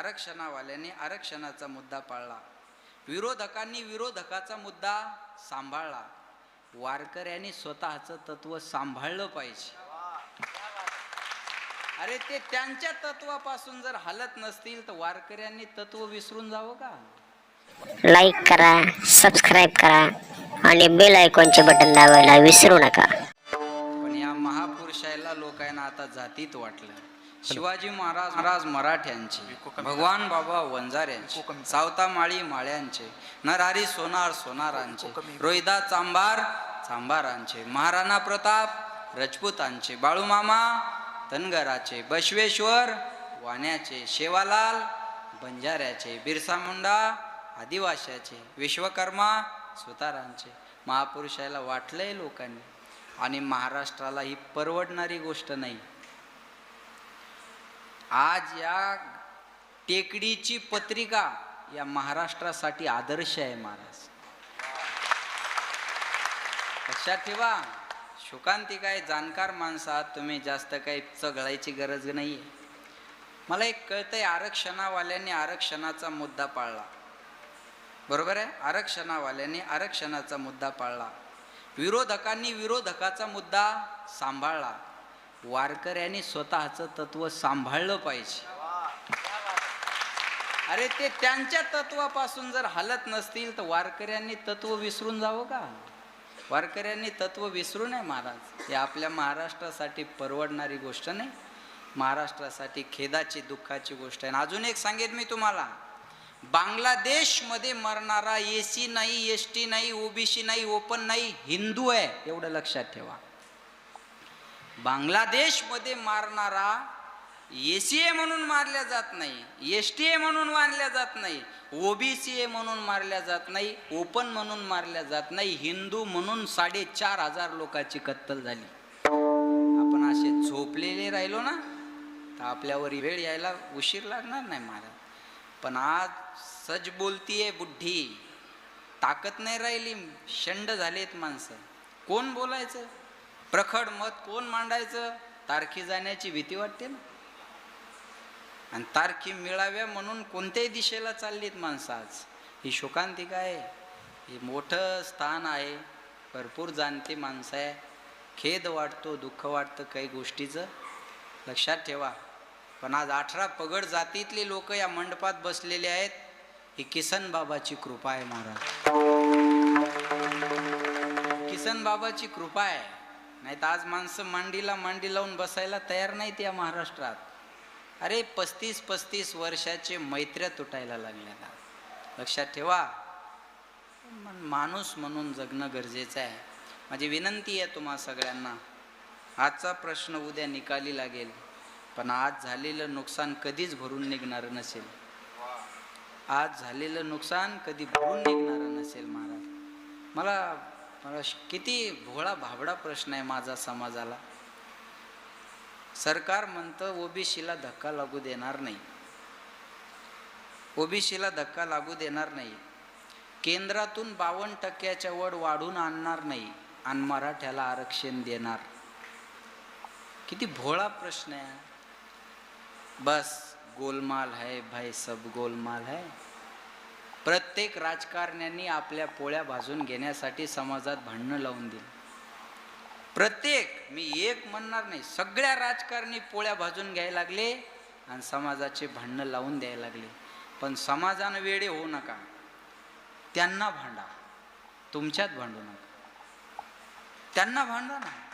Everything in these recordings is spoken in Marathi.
आरक्षणावाल्याने आरक्षणाचा मुद्दा पाळला. विरोधकांनी विरोधकाचा मुद्दा सांभाळला. वारकऱ्यांनी स्वतःचं तत्व सांभाळलं पाहिजे. अरे ते त्यांच्या तत्वापासून जर हलत नसतील तर वारकऱ्यांनी तत्व विसरून जावं का? लाईक करा सबस्क्राईब करा आणि बेल आयकॉनचे बटन दाबायला विसरू नका. पण या महापुरुषाला लोकांना आता जातीत वाटलं. शिवाजी महाराज महाराज मराठ्यांचे भगवान बाबा वंजाऱ्यांचे सावता माळी माळ्यांचे नरहरी सोनार सोनारांचे रोहिदा चांभार चांभारांचे महाराणा प्रताप रजपुतांचे बाळूमामा धनगराचे बसवेश्वर वाण्याचे शेवालाल बंजाऱ्याचे बिरसा मुंडा आदिवाशाचे विश्वकर्मा सुतारांचे. महापुरुषाला वाटलंय लोकांनी. आणि महाराष्ट्राला ही परवडणारी गोष्ट नाही. आज या टेकडीची पत्रिका या महाराष्ट्रासाठी आदर्श आहे महाराज. लक्षात ठेवा शोकांती काय जाणकार माणसं आहात तुम्ही जास्त काही चघळायची गरज नाही मला एक कळतंय आरक्षणावाल्यांनी आरक्षणाचा मुद्दा पाळला. बरोबर आहे? आरक्षणावाल्यांनी आरक्षणाचा मुद्दा पाळला. विरोधकांनी विरोधकाचा मुद्दा सांभाळला. वारकऱ्यांनी स्वतःचं तत्व सांभाळलं पाहिजे. अरे ते त्यांच्या तत्वापासून जर हलत नसतील तर वारकऱ्यांनी तत्व विसरून जावं का? वारकऱ्यांनी तत्व विसरू नये महाराज. हे आपल्या महाराष्ट्रासाठी परवडणारी गोष्ट नाही. महाराष्ट्रासाठी खेदाची दुःखाची गोष्ट आहे. अजून एक सांगेन मी तुम्हाला. बांगलादेशमध्ये मरणारा ए सी नाही एस टी नाही ओबीसी नाही ओपन नाही हिंदू आहे एवढं लक्षात ठेवा. बांगलादेशमध्ये मारणारा ए सी ए म्हणून मारल्या जात नाही एस टी ए म्हणून मारल्या जात नाही ओबीसी ए म्हणून मारल्या जात नाही ओपन म्हणून मारल्या जात नाही हिंदू म्हणून साडेचार हजार लोकांची कत्तल झाली. आपण असे झोपलेले राहिलो ना तर आपल्यावर वेळ यायला उशीर लागणार नाही महाराज. पण आज सज बोलतीये बुद्धी ताकद नाही राहिली शंड झालेत माणसं. कोण बोलायचं? प्रखड मत कोण मांडायचं? तारखी जाण्याची भीती वाटते ना? आणि तारखी मिळाव्या म्हणून कोणत्याही दिशेला चाललीत माणसं आज? ही शोकांतिका आहे हे मोठं स्थान आहे. भरपूर जाणते माणसं आहे. खेद वाटतो दुःख वाटतं काही गोष्टीचं. लक्षात ठेवा. पण आज अठरा पगड जातीतले लोक या मंडपात बसलेले आहेत. ही किसन बाबाची कृपा आहे महाराज. किसन बाबाची कृपा आहे. नाही तर आज माणसं मांडीला मांडी लावून बसायला तयार नाहीत या महाराष्ट्रात. अरे पस्तीस पस्तीस वर्षाचे मैत्र्या तुटायला लागल्या लक्षात ठेवा. माणूस म्हणून जगणं गरजेचं आहे. माझी विनंती आहे तुम्हा सगळ्यांना. आजचा प्रश्न उद्या निकाली लागेल. पण आज झालेलं नुकसान कधीच भरून निघणारं नसेल. आज झालेलं नुकसान कधी भरून निघणारं नसेल महाराज. मला मला किती भोळा भाबडा प्रश्न आहे माझा समाजाला. सरकार म्हणतं ओबीसीला धक्का लागू देणार नाही. ओबीसीला धक्का लागू देणार नाही. केंद्रातून बावन्न टक्क्याच्या वर वाढून आणणार नाही आणि मराठ्याला आरक्षण देणार. किती भोळा प्रश्न आहे. बस गोलमाल है भाई सब गोलमाल है प्रत्येक राजकारण्यांनी आपल्या पोळ्या भाजून घेण्यासाठी समाजात भांडणं लावून दिली. प्रत्येक मी एक म्हणणार नाही सगळ्या राजकारणी पोळ्या भाजून घ्यायला लागले आणि समाजाचे भांडणं लावून द्यायला लागले. पण समाजानं वेडे होऊ नका. त्यांना भांडा. तुमच्यात भांडू नका. त्यांना भांडा ना.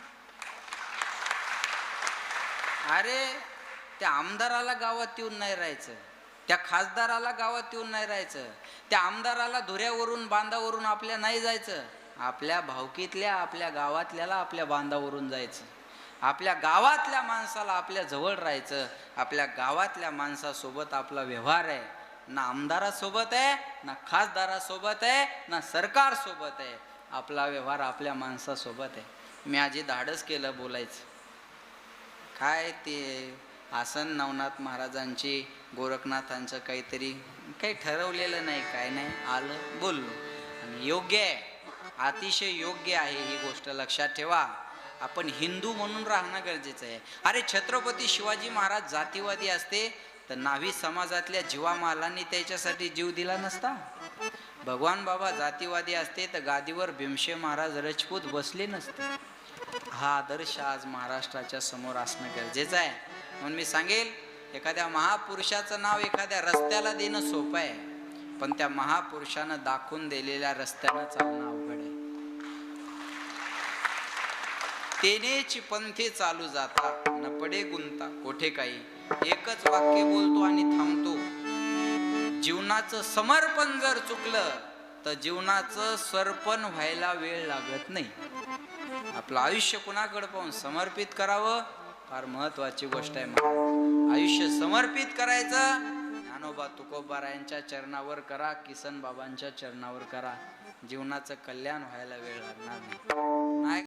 अरे त्या आमदाराला गावात येऊन नाही राहायचं. त्या खासदाराला गावात येऊन नाही राहायचं. त्या आमदाराला धुऱ्यावरून बांधावरून आपल्या नाही जायचं. आपल्या भावकीतल्या आपल्या गावातल्याला आपल्या बांधावरून जायचं. आपल्या गावातल्या माणसाला आपल्या जवळ राहायचं. आपल्या गावातल्या माणसासोबत आपला व्यवहार आहे. ना आमदारासोबत आहे ना खासदारासोबत आहे ना सरकारसोबत आहे. आपला व्यवहार आपल्या माणसासोबत आहे. मी आजी धाडस केलं बोलायचं. काय ते आसन नवनाथ महाराजांची गोरखनाथांचं काहीतरी काही ठरवलेलं नाही काय नाही. आलं बोललो. आणि योग्य आहे. अतिशय योग्य आहे ही गोष्ट लक्षात ठेवा. आपण हिंदू म्हणून राहणं गरजेचं आहे. अरे छत्रपती शिवाजी महाराज जातीवादी असते तर नावी समाजातल्या जीवामालांनी त्याच्यासाठी जीव दिला नसता. भगवान बाबा जातीवादी असते तर गादीवर भीमशे महाराज रजपूत बसले नसते. हा आदर्श आज महाराष्ट्राच्या समोर असणं गरजेचं आहे. म्हणून मी सांगेल एखाद्या महापुरुषाचं नाव एखाद्या रस्त्याला देणं सोपं आहे पण त्या महापुरुषानं दाखवून दिलेल्या रस्त्यानं चालणं अवघड आहे. तेनेची पंथे चालू जाता न पडे गुंता कोठे काही? एकच वाक्य बोलतो आणि थांबतो. जीवनाचं समर्पण जर चुकलं तर जीवनाचं सर्पण व्हायला वेळ लागत नाही. आपलं आयुष्य कुणाकडे पाहून समर्पित करावं? फार महत्वाची गोष्ट आहे महाराज. आयुष्य समर्पित करायचं ज्ञानोबा तुकोबारायांच्या चरणावर करा किसन बाबांच्या चरणावर करा जीवनाचं कल्याण व्हायला वेळ लागणार नाही नाही